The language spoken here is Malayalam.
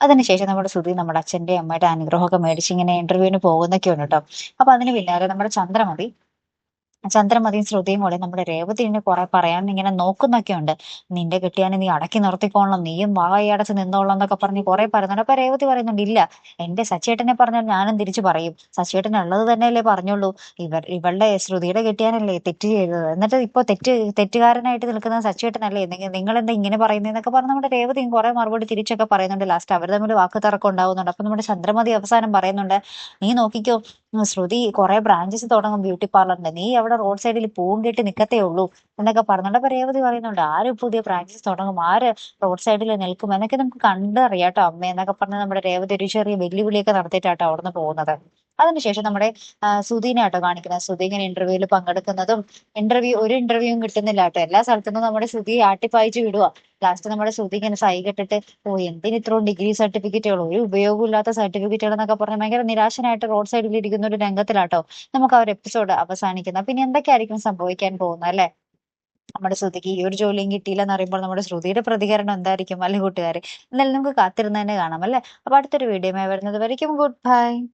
അതിനുശേഷം നമ്മുടെ ശ്രുതി നമ്മുടെ അച്ഛന്റെ അമ്മയുടെ അനുഗ്രഹമൊക്കെ മേടിച്ച് ഇങ്ങനെ ഇന്റർവ്യൂവിന് പോകുന്നൊക്കെ ഉണ്ട് കേട്ടോ. അപ്പൊ അതിന് പിന്നാലെ നമ്മുടെ ചന്ദ്രമതി ചന്ദ്രമതിയും ശ്രുതിയും കൂടെ നമ്മുടെ രേവതിനെ കുറെ പറയാൻ ഇങ്ങനെ നോക്കുന്നൊക്കെ ഉണ്ട്. നിന്റെ കെട്ടിയാനെ നീ അടക്കി നിർത്തിക്കോളണം. നീയും വായടച്ച് നിന്നോളണം എന്നൊക്കെ പറഞ്ഞ് കുറെ പറയുന്നുണ്ട്. അപ്പൊ രേവതി പറയുന്നുണ്ട് ഇല്ല എന്റെ സച്ചേട്ടനെ പറഞ്ഞാൽ ഞാനും തിരിച്ചു പറയും. സച്ചേട്ടൻ ഉള്ളത് തന്നെയല്ലേ പറഞ്ഞുള്ളൂ. ഇവർ ഇവളുടെ ശ്രുതിയുടെ കെട്ടിയാനല്ലേ തെറ്റ് ചെയ്തത്? എന്നിട്ട് ഇപ്പൊ തെറ്റ് തെറ്റുകാരനായിട്ട് നിൽക്കുന്ന സച്ചേട്ടനല്ലേ? നിങ്ങൾ എന്താ ഇങ്ങനെ പറയുന്നതെന്നൊക്കെ പറഞ്ഞ് നമ്മുടെ രേവതിയും കുറെ മറുപടി തിരിച്ചൊക്കെ പറയുന്നുണ്ട്. ലാസ്റ്റ് അവർ തമ്മിൽ വാക്ക് തർക്കം ഉണ്ടാവുന്നുണ്ട്. അപ്പൊ നമ്മുടെ ചന്ദ്രമതി അവസാനം പറയുന്നുണ്ട് നീ നോക്കിക്കോ ശ്രുതി കുറെ ബ്രാഞ്ചസ് തുടങ്ങും ബ്യൂട്ടി പാർലറിന്റെ നീ അവിടെ റോഡ് സൈഡിൽ പൂവും കെട്ടി നിക്കത്തേ ഉള്ളൂ എന്നൊക്കെ പറഞ്ഞുകൊണ്ട് അപ്പൊ രേവതി പറയുന്നുണ്ട്. ആര് പുതിയ ബ്രാഞ്ചസ് തുടങ്ങും. ആര് റോഡ് സൈഡിൽ നിൽക്കും? എന്നൊക്കെ നമുക്ക് കണ്ടറിയാട്ടോ അമ്മ എന്നൊക്കെ പറഞ്ഞ് നമ്മുടെ രേവതി ഒരു ചെറിയ വെല്ലുവിളിയൊക്കെ നടത്തിയിട്ടാട്ടോ അവിടുന്ന് പോകുന്നത്. അതിനുശേഷം നമ്മുടെ സുധീനെ ആട്ടോ കാണിക്കുന്നത്. സുധി ഇങ്ങനെ ഇന്റർവ്യൂവിൽ പങ്കെടുക്കുന്നതും ഇന്റർവ്യൂ ഒരു ഇന്റർവ്യൂവും കിട്ടുന്നില്ല കേട്ടോ എല്ലാ സ്ഥലത്തുനിന്നും നമ്മുടെ സുധി ആട്ടിപ്പായിച്ച് വിടുക ലാസ്റ്റ് നമ്മുടെ സുധി ഇങ്ങനെ സൈ കെട്ടിട്ട് ഓ എന്തിന് ഇത്രയും ഡിഗ്രി സർട്ടിഫിക്കറ്റുകൾ ഒരു ഉപയോഗമില്ലാത്ത സർട്ടിഫിക്കറ്റുകൾ എന്നൊക്കെ പറഞ്ഞ് ഭയങ്കര നിരാശനായിട്ട് റോഡ് സൈഡിൽ ഇരിക്കുന്ന ഒരു രംഗത്തിലാട്ടോ നമുക്ക് ആ ഒരു എപ്പിസോഡ് അവസാനിക്കുന്നത്. പിന്നെ എന്തൊക്കെയായിരിക്കും സംഭവിക്കാൻ പോകുന്നത് അല്ലെ? നമ്മുടെ ശ്രുതിക്ക് ഈ ഒരു ജോലിയും കിട്ടിയില്ല എന്ന് പറയുമ്പോൾ നമ്മുടെ ശ്രുതിയുടെ പ്രതികരണം എന്തായിരിക്കും അല്ലെ കൂട്ടുകാരെ? എന്നാലും നമുക്ക് കാത്തിരുന്ന് തന്നെ കാണാം അല്ലെ? അപ്പൊ അടുത്തൊരു വീഡിയോ വരുന്നത് വരയ്ക്കും. Good bye